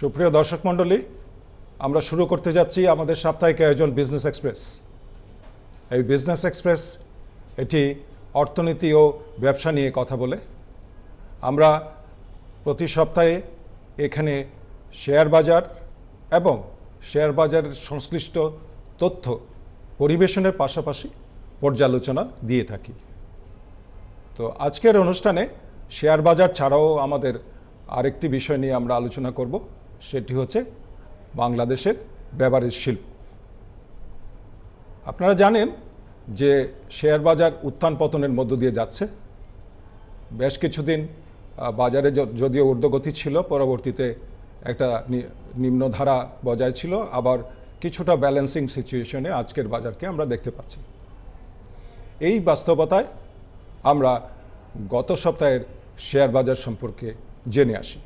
সুপ্রিয় দর্শক মণ্ডলী, আমরা শুরু করতে যাচ্ছি আমাদের সাপ্তাহিক আয়োজন বিজনেস এক্সপ্রেস। এই বিজনেস এক্সপ্রেস এটি অর্থনীতি ও ব্যবসা নিয়ে কথা বলে। আমরা প্রতি সপ্তাহে এখানে শেয়ার বাজার এবং শেয়ার বাজারের সংশ্লিষ্ট তথ্য পরিবেশনের পাশাপাশি পর্যালোচনা দিয়ে থাকি। তো আজকের অনুষ্ঠানে শেয়ার বাজার ছাড়াও আমাদের আরেকটি বিষয় নিয়ে আমরা আলোচনা করব। সেটি হচ্ছে বাংলাদেশের ব্যবহারের শিল্প। আপনারা জানেন যে শেয়ার বাজার উত্থান পতনের মধ্য দিয়ে যাচ্ছে। বেশ কিছুদিন বাজারে যদিও ঊর্ধ্বগতি ছিল, পরবর্তীতে একটা নিম্নধারা বজায় ছিল। আবার কিছুটা ব্যালেন্সিং সিচুয়েশনে আজকের বাজারকে আমরা দেখতে পাচ্ছি। এই বাস্তবতায় আমরা গত সপ্তাহের শেয়ার বাজার সম্পর্কে জেনে আসি।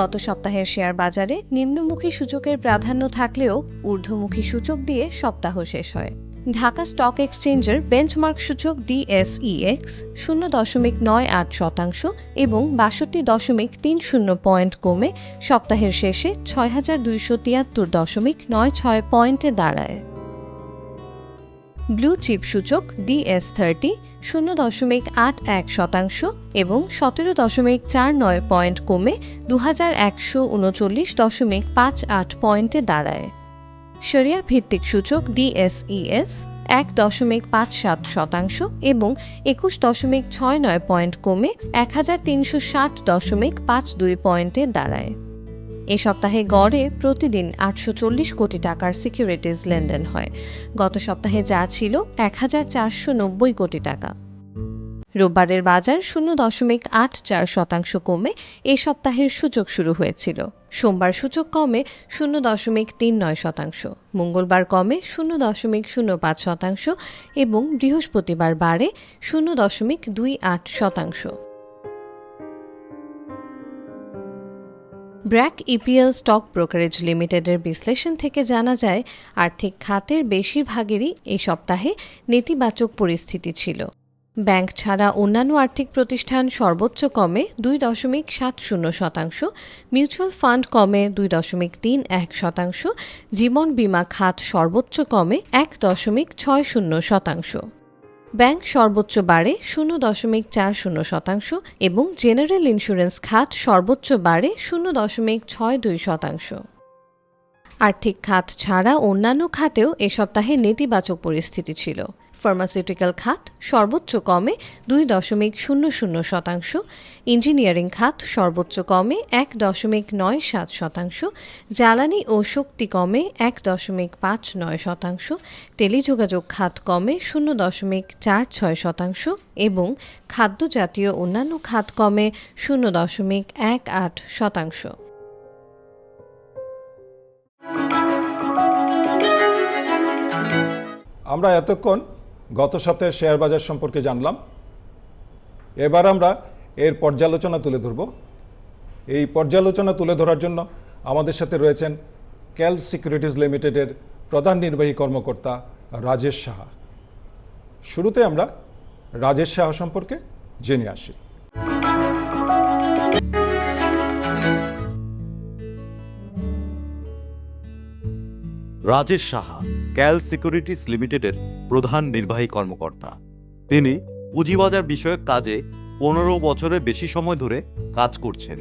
গত সপ্তাহের শেয়ার বাজারে নিম্নমুখী সূচকের প্রাধান্য থাকলেও ঊর্ধ্বমুখী সূচক দিয়ে সপ্তাহ শেষ হয়। ঢাকা স্টক এক্সচেঞ্জের বেঞ্চমার্ক সূচক ডিএসইএক্স শূন্য দশমিক নয় আট শতাংশ এবং বাষট্টি দশমিক তিন শূন্য পয়েন্ট কমে সপ্তাহের শেষে ছয় হাজার দুইশো তিয়াত্তর দশমিক নয় ছয় পয়েন্টে দাঁড়ায়। ব্লু চিপ সূচক ডিএস থার্টি শূন্য দশমিক আট এক শতাংশ এবং সতেরো দশমিক চার নয় পয়েন্ট কমে দু হাজার একশো উনচল্লিশ দশমিক পাঁচ আট পয়েন্টে দাঁড়ায়। শরিয়া ভিত্তিক সূচক ডিএসইএস এক দশমিক পাঁচ সাত শতাংশ এবং একুশ দশমিক ছয় নয় পয়েন্ট কমে এক হাজার তিনশো ষাট দশমিক পাঁচ দুই পয়েন্টে দাঁড়ায়। এ সপ্তাহে গড়ে প্রতিদিন আটশো চল্লিশ কোটি টাকার সিকিউরিটিজ লেনদেন হয়। গত সপ্তাহে যা ছিল এক হাজার চারশো নব্বই কোটি টাকা। রোববারের বাজার শূন্য দশমিক আট চার শতাংশ কমে এ সপ্তাহের সূচক শুরু হয়েছিল। সোমবার সূচক কমে শূন্য দশমিক তিন নয় শতাংশ, মঙ্গলবার কমে শূন্য দশমিক শূন্য পাঁচ শতাংশ এবং বৃহস্পতিবার বাড়ে শূন্য দশমিক দুই আট শতাংশ। ব্র্যাক ইপিএল স্টক ব্রোকারেজ লিমিটেডের বিশ্লেষণ থেকে জানা যায়, আর্থিক খাতের বেশিরভাগেরই এই সপ্তাহে নেতিবাচক পরিস্থিতি ছিল। ব্যাংক ছাড়া অন্যান্য আর্থিক প্রতিষ্ঠান সর্বোচ্চ কমে দুই দশমিক সাত শূন্য শতাংশ, মিউচুয়াল ফান্ড কমে দুই দশমিক তিন এক শতাংশ, জীবন বীমা খাত সর্বোচ্চ কমে এক দশমিক ছয় শূন্য শতাংশ। ব্যাংক সর্বোচ্চ বাড়ে শূন্য দশমিক চার শূন্য শতাংশ এবং জেনারেল ইন্স্যুরেন্স খাত সর্বোচ্চ বাড়ে শূন্য দশমিক ছয় দুই শতাংশ। আর্থিক খাত ছাড়া অন্যান্য খাতেও এ সপ্তাহে নেতিবাচক পরিস্থিতি ছিল। ফার্মাসিউটিক্যাল খাত সর্বোচ্চ কমে দুই দশমিক শূন্য শূন্য শতাংশ, ইঞ্জিনিয়ারিং খাত সর্বোচ্চ কমে এক দশমিক নয় সাত শতাংশ, জ্বালানি ও শক্তি কমে এক দশমিক পাঁচ নয় শতাংশ, টেলিযোগাযোগ খাত কমে শূন্য দশমিক চার ছয় শতাংশ এবং খাদ্য জাতীয় অন্যান্য খাত কমে শূন্য দশমিক এক আট শতাংশ। আমরা এতক্ষণ গত সপ্তাহের শেয়ার বাজার সম্পর্কে জানলাম। এবার আমরা এর পর্যালোচনা তুলে ধরব। এই পর্যালোচনা তুলে ধরার জন্য আমাদের সাথে রয়েছেন ক্যাল সিকিউরিটিজ লিমিটেডের প্রধান নির্বাহী কর্মকর্তা রাজেশ সাহা। শুরুতে আমরা রাজেশ সাহা সম্পর্কে জেনে আসি। রাজেশ সাহা, ক্যাল সিকিউরিটিস লিমিটেডের প্রধান নির্বাহী কর্মকর্তা। তিনি পুঁজিবাজার বিষয়ক কাজে পনেরো বছরের বেশি সময় ধরে কাজ করছেন।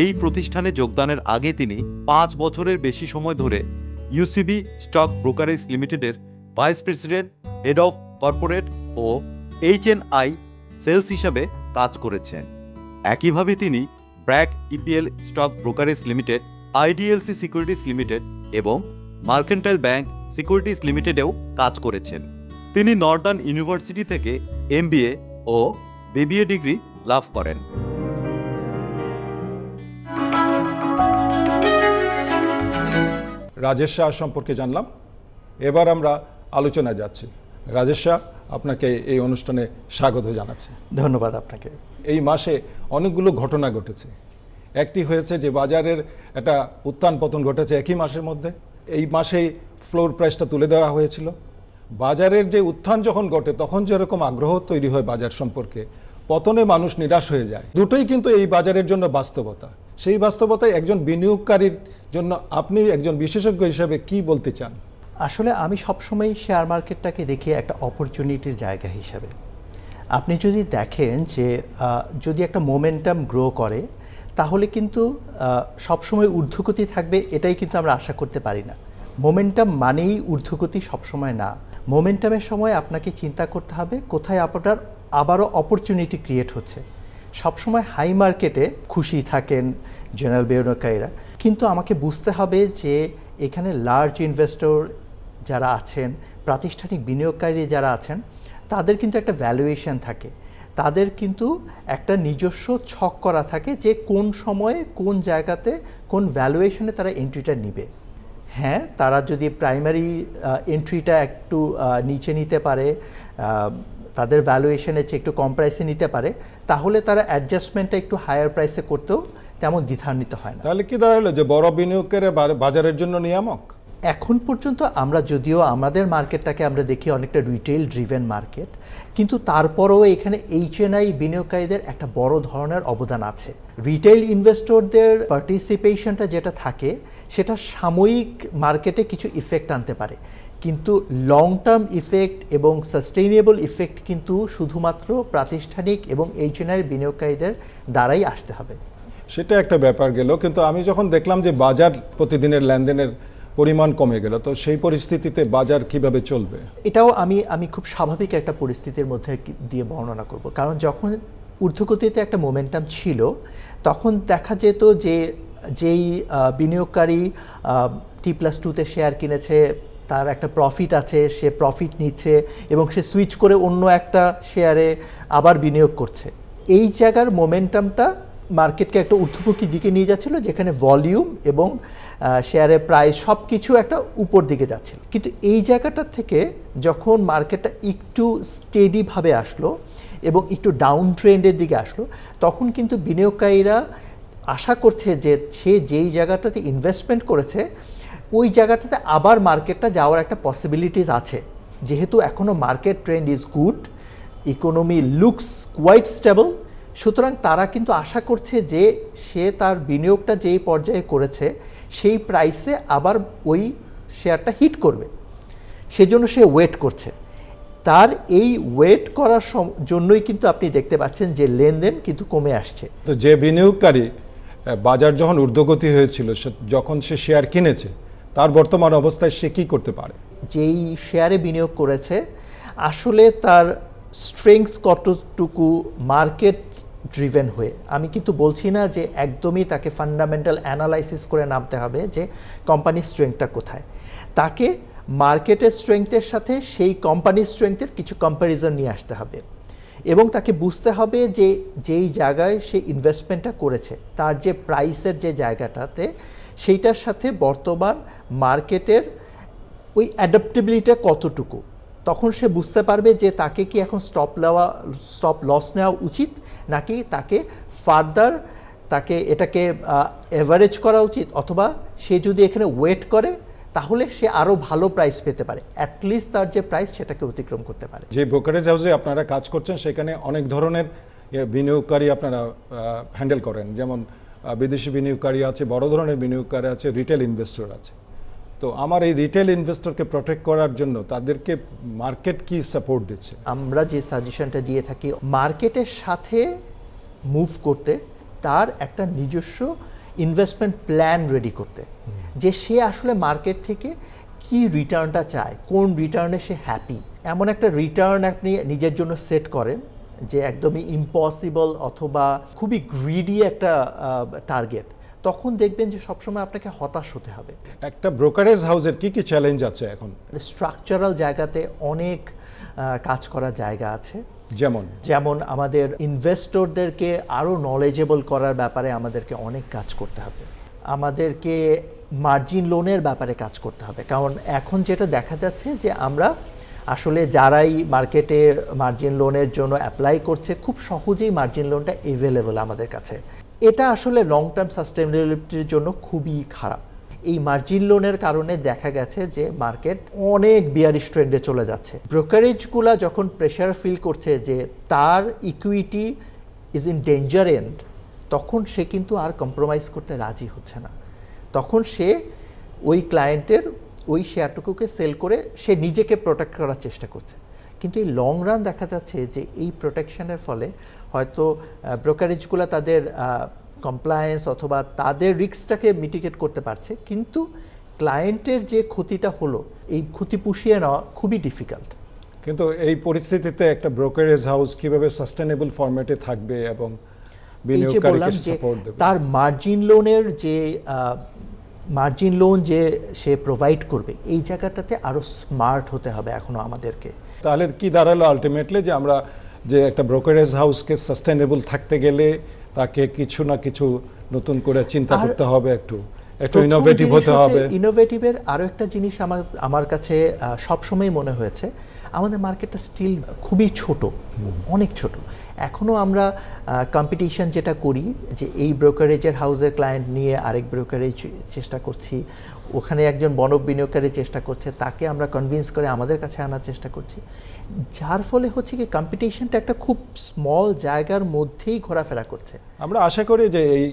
এই প্রতিষ্ঠানে যোগদানের আগে তিনি পাঁচ বছরের বেশি সময় ধরে ইউসিবি স্টক ব্রোকারেজ লিমিটেডের vice president, head of corporate O HNI sales হিসাবে কাজ করেছেন। একইভাবে তিনি BRAC EPL stock brokerage limited, IDLC securities limited এবং মার্কেন্টাইল ব্যাংক সিকিউরিটিজ লিমিটেডেও কাজ করেছেন। তিনি নর্দার্ন ইউনিভার্সিটি থেকে এমবিএ ও বিবিএ ডিগ্রি লাভ করেন। রাজেশ শাহ সম্পর্কে জানলাম। এবার আমরা আলোচনায় যাচ্ছি। রাজেশ শাহ আপনাকে এই অনুষ্ঠানে স্বাগত জানাচ্ছি। ধন্যবাদ আপনাকে। এই মাসে অনেকগুলো ঘটনা ঘটেছে। একটি হয়েছে যে বাজারের একটা উত্থান পতন ঘটেছে একই মাসের মধ্যে। এই মাসেই ফ্লোর প্রাইসটা তুলে দেওয়া হয়েছিল। বাজারের যে উত্থান যখন ঘটে, তখন যেরকম আগ্রহ তৈরি হয় বাজার সম্পর্কে, পতনে মানুষ নিরাশ হয়ে যায়। দুটোই কিন্তু এই বাজারের জন্য বাস্তবতা। সেই বাস্তবতায় একজন বিনিয়োগকারীর জন্য আপনি একজন বিশেষজ্ঞ হিসেবে কি বলতে চান? আসলে আমি সবসময় শেয়ার মার্কেটটাকে দেখি একটা অপরচুনিটির জায়গা হিসাবে। আপনি যদি দেখেন যে যদি একটা মোমেন্টাম গ্রো করে তাহলে কিন্তু সবসময় ঊর্ধ্বগতি থাকবে, এটাই কিন্তু আমরা আশা করতে পারি না। মোমেন্টাম মানেই ঊর্ধ্বগতি সবসময় না। মোমেন্টামের সময় আপনাকে চিন্তা করতে হবে, কোথায় আপনার আবারও অপরচুনিটি ক্রিয়েট হচ্ছে। সবসময় হাই মার্কেটে খুশি থাকেন জেনারেল বিনিয়োগকারীরা কিন্তু আমাকে বুঝতে হবে যে, এখানে লার্জ ইনভেস্টর যারা আছেন, প্রাতিষ্ঠানিক বিনিয়োগকারী যারা আছেন, তাদের কিন্তু একটা ভ্যালুয়েশন থাকে। তাদের কিন্তু একটা নিজস্ব ছক করা থাকে যে কোন সময়ে, কোন জায়গাতে, কোন ভ্যালুয়েশনে তারা এন্ট্রিটা নিবে। হ্যাঁ তারা যদি প্রাইমারি এন্ট্রিটা একটু নিচে নিতে পারে তাদের ভ্যালুয়েশনের চেয়ে একটু কম প্রাইসে নিতে পারে, তাহলে তারা অ্যাডজাস্টমেন্টটা একটু হায়ার প্রাইসে করতেও তেমন দ্বিধান্বিত হয় না। তাহলে কি দাঁড়াল যে বড় বিনিয়োগকারী বা- বাজারের জন্য নিয়ামক? এখন পর্যন্ত আমরা যদিও আমাদের মার্কেটটাকে আমরা দেখি অনেকটা রিটেল ড্রিভেন মার্কেট কিন্তু তারপরেও এখানে এইচএনআই বিনিয়োগকারীদের একটা বড় ধরনের অবদান আছে। রিটেল ইনভেস্টরদের পার্টিসিপেশনটা যেটা থাকে, সেটা সাময়িক মার্কেটে কিছু ইফেক্ট আনতে পারে। কিন্তু লং টার্ম ইফেক্ট এবং সাস্টেইনেবল ইফেক্ট কিন্তু শুধুমাত্র প্রাতিষ্ঠানিক এবং এইচএনআই বিনিয়োগকারীদের দ্বারাই আসতে হবে। সেটা একটা ব্যাপার গেল, কিন্তু আমি যখন দেখলাম যে বাজার প্রতিদিনের লেনদেনের পরিমাণ কমে গেল। তো সেই পরিস্থিতিতে বাজার কীভাবে চলবে? এটাও আমি আমি খুব স্বাভাবিক একটা পরিস্থিতির মধ্যে দিয়ে বর্ণনা করব। কারণ যখন ঊর্ধ্বগতিতে একটা মোমেন্টাম ছিল, তখন দেখা যেত যে, যেই বিনিয়োগকারী টি প্লাস টুতে শেয়ার কিনেছে, তার একটা প্রফিট আছে, সে প্রফিট নিচ্ছে এবং সে সুইচ করে অন্য একটা শেয়ারে আবার বিনিয়োগ করছে। এই জায়গার মোমেন্টামটা মার্কেটকে একটা ঊর্ধ্বমুখী দিকে নিয়ে যাচ্ছিল, যেখানে ভলিউম এবং শেয়ারের প্রাইস সব কিছু একটা উপর দিকে যাচ্ছিল। কিন্তু এই জায়গাটা থেকে যখন মার্কেটটা একটু স্টেডিভাবে আসলো এবং একটু ডাউন ট্রেন্ডের দিকে আসলো, তখন কিন্তু বিনিয়োগকারীরা আশা করছে যে সে যেই জায়গাটাতে ইনভেস্টমেন্ট করেছে, ওই জায়গাটাতে আবার মার্কেটটা যাওয়ার একটা পসিবিলিটিস আছে। যেহেতু এখনও market trend is good economy looks quite stable সুতরাং তারা কিন্তু আশা করছে যে সে তার বিনিয়োগটা যেই পর্যায়ে করেছে সেই প্রাইসে আবার ওই শেয়ারটা হিট করবে। সেজন্য সে ওয়েট করছে। তার এই ওয়েট করার জন্যই কিন্তু আপনি দেখতে পাচ্ছেন যে লেনদেন কিন্তু কমে আসছে। তো যে বিনিয়োগকারী বাজার যখন ঊর্ধ্বগতি হয়েছিল সে- যখন সে শেয়ার কিনেছে তার বর্তমান অবস্থায় সে কী করতে পারে? যেই শেয়ারে বিনিয়োগ করেছে আসলে তার স্ট্রেংথ কতটুকু মার্কেট ড্রিভেন হয়ে। আমি কিন্তু বলছি না যে একদমই তাকে ফান্ডামেন্টাল অ্যানালাইসিস করে নামতে হবে যে কোম্পানির স্ট্রেংথটা কোথায়। তাকে মার্কেটের স্ট্রেংথের সাথে সেই কোম্পানির স্ট্রেংথের কিছু কম্প্যারিজন নিয়ে আসতে হবে। এবং তাকে বুঝতে হবে যে যেই জায়গায় সে ইনভেস্টমেন্টটা করেছে, তার যে প্রাইসের যে জায়গাটাতে, সেইটার সাথে বর্তমান মার্কেটের ওই অ্যাডাপ্টেবিলিটা কতটুকু। তখন সে বুঝতে পারবে যে তাকে কি এখন স্টপ নেওয়া স্টপ লস নেওয়া উচিত, নাকি তাকে ফার্দার তাকে এটাকে অ্যাভারেজ করা উচিত, অথবা সে যদি এখানে ওয়েট করে, তাহলে সে আরও ভালো প্রাইস পেতে পারে। অ্যাটলিস্ট তার যে প্রাইস সেটাকে অতিক্রম করতে পারে। যে ব্রোকারেজ হাউসে আপনারা কাজ করছেন, সেখানে অনেক ধরনের বিনিয়োগকারী আপনারা হ্যান্ডেল করেন। যেমন বিদেশি বিনিয়োগকারী আছে, বড় ধরনের বিনিয়োগকারী আছে রিটেল ইনভেস্টর আছে। তো আমার এই রিটেল ইনভেস্টরকে প্রোটেক্ট করার জন্য তাদেরকে মার্কেট কি সাপোর্ট দিচ্ছে? আমরা যে সাজেশনটা দিয়ে থাকি মার্কেটের সাথে মুভ করতে তার একটা নিজস্ব ইনভেস্টমেন্ট প্ল্যান রেডি করতে। যে সে আসলে মার্কেট থেকে কি রিটার্নটা চায় কোন রিটার্নে সে হ্যাপি এমন একটা রিটার্ন আপনি নিজের জন্য সেট করেন যে একদমই ইম্পসিবল অথবা খুবই গ্রিডি একটা টার্গেট তখন দেখবেন যে সবসময় আপনাকে হতাশ হতে হবে। একটা ব্রোকারেজ হাউসের কি কি চ্যালেঞ্জ আছে এখন? স্ট্রাকচারাল জায়গাতে অনেক কাজ করার জায়গা আছে। যেমন? যেমন আমাদের ইনভেস্টরদেরকে আরও নলেজেবল করার ব্যাপারে আমাদেরকে অনেক কাজ করতে হবে। আমাদেরকে মার্জিন লোনের ব্যাপারে কাজ করতে হবে। কারণ এখন যেটা দেখা যাচ্ছে যে আমরা আসলে যারাই মার্কেটে মার্জিন লোনের জন্য অ্যাপ্লাই করছে খুব সহজেই মার্জিন লোনটা এভেলেবল আমাদের কাছে। এটা আসলে লং টার্ম সাস্টেনেবিলিটির জন্য খুবই খারাপ। এই মার্জিন লোনের কারণে দেখা গেছে যে মার্কেট অনেক বিয়ারিশ ট্রেন্ডে চলে যাচ্ছে। ব্রোকারেজগুলো যখন প্রেশার ফিল করছে যে তার equity is in danger and তখন সে কিন্তু আর কম্প্রোমাইজ করতে রাজি হচ্ছে না। তখন সে ওই ক্লায়েন্টের ওই শেয়ারটুকুকে সেল করে সে নিজেকে প্রোটেক্ট করার চেষ্টা করছে। কিন্তু এই লং রান দেখা যাচ্ছে যে এই প্রোটেকশনের ফলে হয়তো ব্রোকারেজগুলো তাদের কমপ্লায়েন্স অথবা তাদের রিস্কটাকে মিটিগেট করতে পারছে। কিন্তু ক্লায়েন্টের যে ক্ষতিটা হলো এই ক্ষতি পুষিয়ে নেওয়া খুবই ডিফিকাল্ট কিন্তু এই পরিস্থিতিতে একটা ব্রোকারেজ হাউস কীভাবে সাস্টেনেবল ফরম্যাটে থাকবে এবং বিনিয়োগকারীকে সাপোর্ট দেবে? তার মার্জিন লোনের যে মার্জিন লোন যে সে প্রোভাইড করবে এই জায়গাটাতে আরও স্মার্ট হতে হবে এখনও আমাদেরকে। তাহলে কি দাঁড়াল আলটিমেটলি যে আমরা যে একটা ব্রোকারেজ হাউসকে সাস্টেনেবল থাকতে গেলে তাকে কিছু না কিছু নতুন করে চিন্তা করতে হবে একটু একটু ইনোভেটিভ হতে হবে। ইনোভেটিভের আরও একটা জিনিস আমার আমার কাছে সবসময় মনে হয়েছে আমাদের মার্কেটটা স্টিল খুবই ছোট অনেক ছোট। এখনও আমরা কম্পিটিশন যেটা করি যে এই ব্রোকারেজের হাউসের ক্লায়েন্ট নিয়ে আরেক ব্রোকারেজ চেষ্টা করছি ওখানে একজন বনব বিনিয়োগকারী চেষ্টা করছে তাকে আমরা কনভিন্স করে আমাদের কাছে আনার চেষ্টা করছি। যার ফলে হচ্ছে কি কম্পিটিশনটা একটা খুব স্মল জায়গার মধ্যেই ঘোরাফেরা করছে। আমরা আশা করি যে এই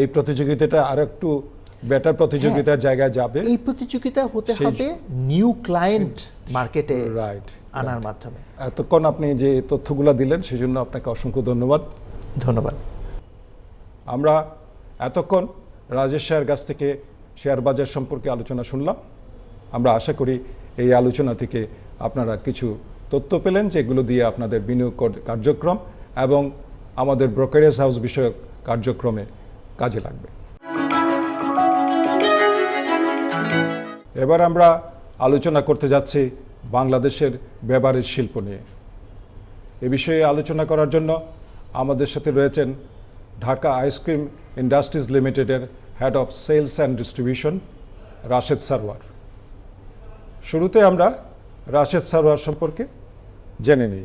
এই প্রতিযোগিতাটা আর একটু বেটার প্রতিযোগিতার জায়গায় যাবে। এই প্রতিযোগিতা হতে হবে নিউ ক্লায়েন্ট মার্কেটে রাইট আনার মাধ্যমে। এতক্ষণ আপনি যে তথ্যগুলো দিলেন সেজন্য আপনাকে অসংখ্য ধন্যবাদ। ধন্যবাদ। আমরা এতক্ষণ রাজেশ শেয়ার কাছ থেকে শেয়ার বাজার সম্পর্কে আলোচনা শুনলাম। আমরা আশা করি এই আলোচনা থেকে আপনারা কিছু তথ্য পেলেন যেগুলো দিয়ে আপনাদের বিনিয়োগ কর- কার্যক্রম এবং আমাদের ব্রোকারেজ হাউস বিষয়ক কার্যক্রমে কাজে লাগবে। এবার আমরা আলোচনা করতে যাচ্ছি বাংলাদেশের ব্যবহারের শিল্প নিয়ে। এ বিষয়ে আলোচনা করার জন্য আমাদের সাথে রয়েছেন ঢাকা আইসক্রিম ইন্ডাস্ট্রিজ লিমিটেডের head of sales and distribution Rashed Sarwar শুরুতে আমরা রাশেদ সারওয়ার সম্পর্কে জেনে নিই।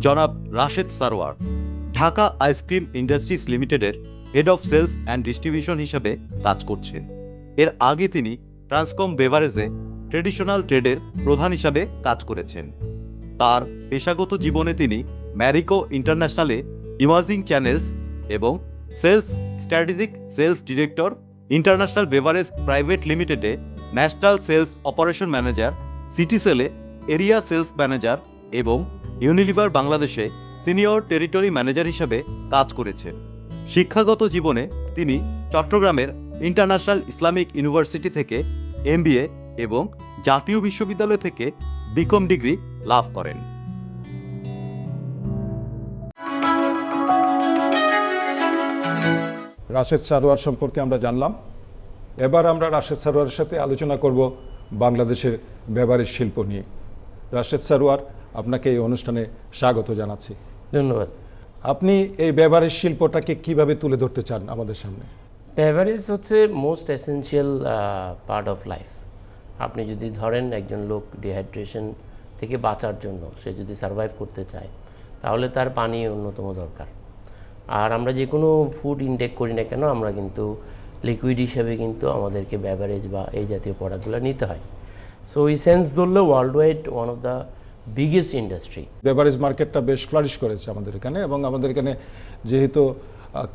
জনাব Rashed Sarwar, Dhaka ice cream industries লিমিটেডের head of sales and distribution হিসাবে কাজ করছেন। এর আগে তিনি ট্রান্সকম বেভারেজে ট্রেডিশনাল ট্রেডের প্রধান হিসাবে কাজ করেছেন। তার পেশাগত জীবনে তিনি ম্যারিকো ইন্টারন্যাশনালে ইমার্জিং চ্যানেলস এবং sales strategic sales director international beverage private লিমিটেডে national sales operation manager city সেলে এরিয়া সেলস ম্যানেজার এবং ইউনিলিভার বাংলাদেশে সিনিয়র টেরিটরি ম্যানেজার হিসাবে কাজ করেছেন। শিক্ষাগত জীবনে তিনি চট্টগ্রামের ইন্টারন্যাশনাল ইসলামিক ইউনিভার্সিটি থেকে এমবিএ এবং জাতীয় বিশ্ববিদ্যালয় থেকে বিকম ডিগ্রি লাভ করেন। রাশেদ সারোয়ার সম্পর্কে আমরা জানলাম। এবার আমরা রাশেদ সারোয়ারের সাথে আলোচনা করব বাংলাদেশের ব্যবহারের শিল্প নিয়ে। রাশেদ সারোয়ার আপনাকে এই অনুষ্ঠানে স্বাগত জানাচ্ছি। ধন্যবাদ। আপনি এই বেভারেজ শিল্পটাকে কীভাবে তুলে ধরতে চান আমাদের সামনে? বেভারেজ হচ্ছে most essential part of life আপনি যদি ধরেন একজন লোক ডিহাইড্রেশন থেকে বাঁচার জন্য সে যদি সার্ভাইভ করতে চায়, তাহলে তার পানি অন্যতম দরকার। আর আমরা যে কোনো ফুড ইনটেক করি না কেন, আমরা কিন্তু লিকুইড হিসেবে কিন্তু আমাদেরকে বেভারেজ বা এই জাতীয় প্রোডাক্টগুলো নিতে হয়। সো এই সেন্স ধরলে world wide one of the biggest industry beverage মার্কেটটা বেশ ফ্লারিশ করেছে আমাদের এখানে এবং আমাদের এখানে যেহেতু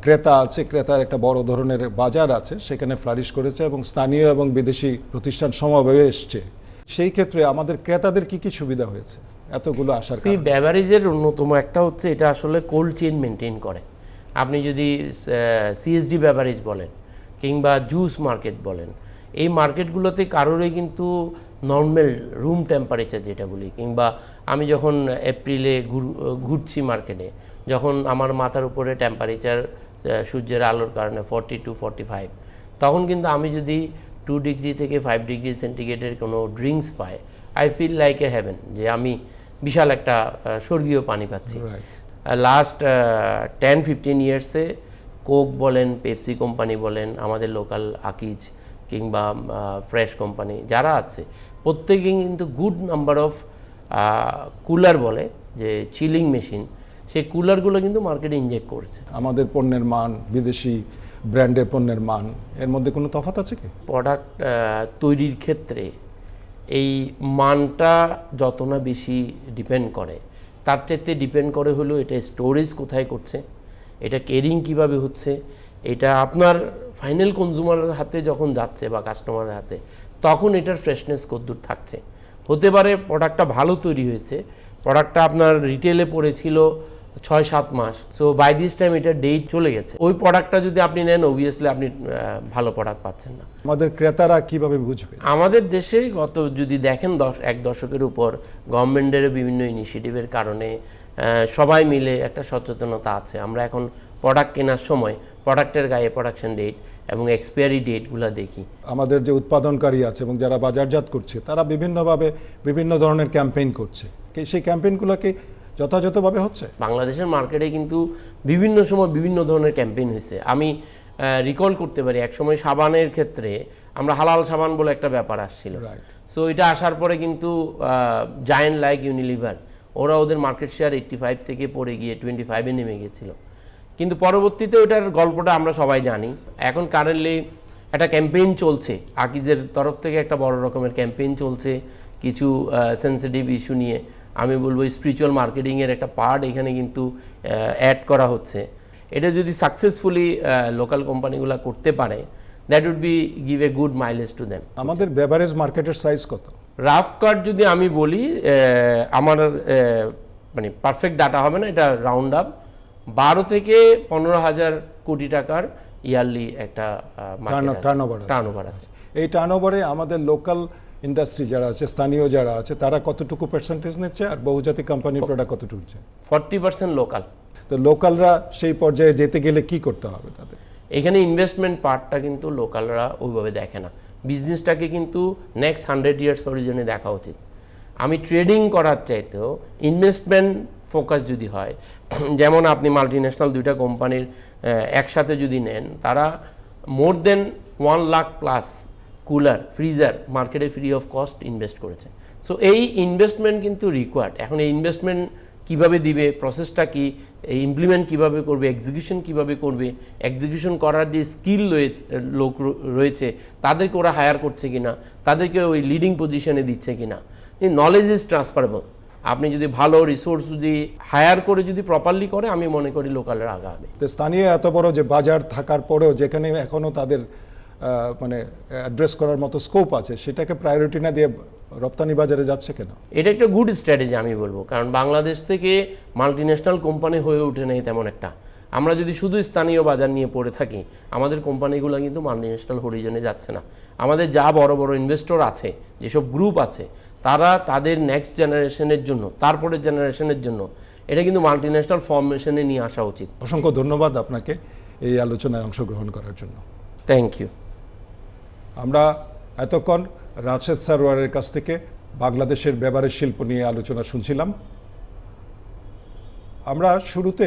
ক্রেতা আছে ক্রেতার একটা বড় ধরনের বাজার আছে সেখানে ফ্লারিশ করেছে এবং স্থানীয় এবং বিদেশি প্রতিষ্ঠান সমভাবে এসছে। সেই ক্ষেত্রে আমাদের ক্রেতাদের কি কি সুবিধা হয়েছে? এতগুলো আসার সেই কারণে? ব্যাভারেজের অন্যতম একটা হচ্ছে এটা আসলে কোল্ড চেইন মেনটেন করে। আপনি যদি সিএসডি ব্যাভারেজ বলেন কিংবা জুস মার্কেট বলেন এই মার্কেটগুলোতে কারোরই কিন্তু নর্মাল রুম টেম্পারেচার যেটা বলি কিংবা আমি যখন এপ্রিলে ঘুরছি মার্কেটে যখন আমার মাথার উপরে টেম্পারেচার সূর্যের আলোর কারণে ফর্টি টু ফর্টি ফাইভ তখন কিন্তু আমি যদি টু ডিগ্রি থেকে ফাইভ ডিগ্রি সেন্টিগ্রেডের কোনো drinks pi I feel like a heaven যে আমি বিশাল একটা স্বর্গীয় পানি পাচ্ছি। লাস্ট টেন ফিফটিন ইয়ার্সে কোক বলেন পেপসি কোম্পানি বলেন আমাদের লোকাল আকিজ কিংবা ফ্রেশ কোম্পানি যারা আছে প্রত্যেকে কিন্তু গুড নাম্বার অফ কুলার বলে যে চিলিং মেশিন সেই কুলারগুলো কিন্তু মার্কেটে ইনজেক্ট করেছে। আমাদের পণ্যের মান বিদেশি ব্র্যান্ডের পণ্যের মান এর মধ্যে কোনো তফাৎ আছে কি? প্রোডাক্ট তৈরির ক্ষেত্রে এই মানটা যত না বেশি ডিপেন্ড করে তার চাইতে ডিপেন্ড করে হলো এটা স্টোরেজ কোথায় করছে এটা কেরিং কীভাবে হচ্ছে এটা আপনার ফাইনাল কনজিউমারের হাতে যখন যাচ্ছে বা কাস্টমারের হাতে তখন এটার ফ্রেশনেস কদ্দূর থাকছে। হতে পারে প্রোডাক্টটা ভালো তৈরি হয়েছে প্রোডাক্টটা আপনার রিটেলে পড়েছিল ছয় সাত মাস সো বাই দিস টাইম এটা ডেট চলে গেছে। ওই প্রোডাক্টটা যদি আপনি নেন অবভিয়াসলি আপনি ভালো প্রোডাক্ট পাচ্ছেন না। আমাদের ক্রেতারা কীভাবে বুঝবে? আমাদের দেশে গত যদি দেখেন দশ এক দশকের উপর গভর্নমেন্টের বিভিন্ন ইনিশিয়েটিভের কারণে সবাই মিলে একটা সচেতনতা আছে। আমরা এখন প্রোডাক্ট কেনার সময় প্রোডাক্টের গায়ে প্রোডাকশন ডেট এবং এক্সপায়ারি ডেটগুলো দেখি। আমাদের যে উৎপাদনকারী আছে এবং যারা বাজারজাত করছে তারা বিভিন্নভাবে বিভিন্ন ধরনের ক্যাম্পেইন করছে। সেই ক্যাম্পেইনগুলো কি যথাযথভাবে হচ্ছে? বাংলাদেশের মার্কেটে কিন্তু বিভিন্ন সময় বিভিন্ন ধরনের ক্যাম্পেইন হয়েছে। আমি রিকল করতে পারি একসময় সাবানের ক্ষেত্রে আমরা হালাল সাবান বলে একটা ব্যাপার আসছিল. সো এটা আসার পরে কিন্তু জায়েন্ট লাইক ইউনিলিভার ওরা ওদের মার্কেট শেয়ার এইট্টি ফাইভ থেকে পড়ে গিয়ে টোয়েন্টি ফাইভে নেমে গিয়েছিল কিন্তু পরবর্তীতে ওটার গল্পটা আমরা সবাই জানি। এখন কারেন্টলি একটা ক্যাম্পেইন চলছে। আকিজের তরফ থেকে একটা বড় রকমের ক্যাম্পেইন চলছে কিছু সেন্সিটিভ ইস্যু নিয়ে। আমি বলব স্পিরিচুয়াল মার্কেটিংয়ের একটা পার্ট এখানে কিন্তু অ্যাড করা হচ্ছে। এটা যদি সাকসেসফুলি লোকাল কোম্পানিগুলো করতে পারে that would be give a good mileage to them আমাদের বেভারেজ মার্কেটের সাইজ কত? রাফ কাট যদি আমি বলি আমার মানে পারফেক্ট ডাটা হবে না এটা রাউন্ড আপ বারো থেকে পনেরো হাজার কোটি টাকার ইয়ারলি একটা Turn- turnover আছে। টার্ন ওভার আছে। এই টার্নওভারে আমাদের লোকাল ইন্ডাস্ট্রি যারা আছে স্থানীয় যারা আছে তারা কতটুকু পার্সেন্টেজ নিচ্ছে আর বহুজাতিক কোম্পানির প্রোডাক্ট কতটুকু নিচ্ছে? ফর্টি পার্সেন্ট লোকাল তো লোকালরা সেই পর্যায়ে যেতে গেলে কি করতে হবে তাদের? এখানে ইনভেস্টমেন্ট পার্টটা কিন্তু লোকালরা ওইভাবে দেখে না। বিজনেসটাকে কিন্তু নেক্সট হান্ড্রেড ইয়ার্স অরিজনে দেখা উচিত। আমি ট্রেডিং করার চাইতেও ইনভেস্টমেন্ট ফোকাস যদি হয়, যেমন আপনি মাল্টি ন্যাশনাল দুইটা কোম্পানির একসাথে যদি নেন, তারা more than one lakh plus cooler freezer মার্কেটে ফ্রি অফ কস্ট ইনভেস্ট করেছে। সো এই ইনভেস্টমেন্ট কিন্তু রিকোয়ার্ড এখন এই ইনভেস্টমেন্ট কীভাবে দিবে প্রসেসটা কি ইমপ্লিমেন্ট কীভাবে করবে এক্সিকিউশন কীভাবে করবে এক্সিকিউশন করার যে স্কিল লোক রয়েছে, তাদেরকে ওরা হায়ার করছে কিনা, তাদেরকে ওই লিডিং পজিশনে দিচ্ছে কিনা নলেজ ইজ ট্রান্সফারেবল আপনি যদি ভালো রিসোর্স যদি হায়ার করে যদি প্রপারলি করে আমি মনে করি লোকালের আগাবে। তো স্থানীয় এত বড় যে বাজার থাকার পরেও যেখানে এখনও তাদের মানে অ্যাড্রেস করার মতো স্কোপ আছে সেটাকে প্রায়োরিটি না দিয়ে রপ্তানি বাজারে যাচ্ছে কেন? এটা একটা গুড স্ট্র্যাটেজি আমি বলব কারণ বাংলাদেশ থেকে মাল্টি ন্যাশনাল কোম্পানি হয়ে ওঠে নাই তেমন একটা। আমরা যদি শুধু স্থানীয় বাজার নিয়ে পড়ে থাকি আমাদের কোম্পানিগুলো কিন্তু মাল্টি ন্যাশনাল হরিজনে যাচ্ছে না। আমাদের যা বড় বড় ইনভেস্টর আছে যেসব গ্রুপ আছে তারা তাদের নেক্সট জেনারেশনের জন্য তারপরের জেনারেশনের জন্য এটা কিন্তু মাল্টিন্যাশনাল ফর্মেশনে নিয়ে আসা উচিত। অসংখ্য ধন্যবাদ আপনাকে এই আলোচনায় অংশগ্রহণ করার জন্য। থ্যাংক ইউ আমরা এতক্ষণ রাশেদ সারোয়ারের কাছ থেকে বাংলাদেশের ব্যবহারের শিল্প নিয়ে আলোচনা শুনছিলাম। আমরা শুরুতে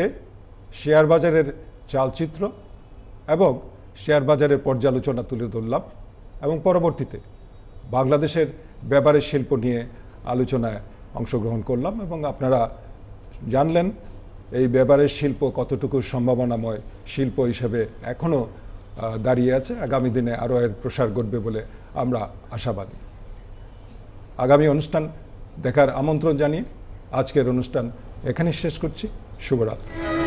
শেয়ার বাজারের চালচিত্র এবং শেয়ার বাজারের পর্যালোচনা তুলে ধরলাম এবং পরবর্তীতে বাংলাদেশের ব্যবহারের শিল্প নিয়ে আলোচনায় অংশগ্রহণ করলাম এবং আপনারা জানলেন এই ব্যবহারের শিল্প কতটুকু সম্ভাবনাময় শিল্প হিসেবে এখনও দাঁড়িয়ে আছে। আগামী দিনে আরও এর প্রসার ঘটবে বলে আমরা আশাবাদী। আগামী অনুষ্ঠান দেখার আমন্ত্রণ জানিয়ে আজকের অনুষ্ঠান এখানেই শেষ করছি। শুভরাত্রি।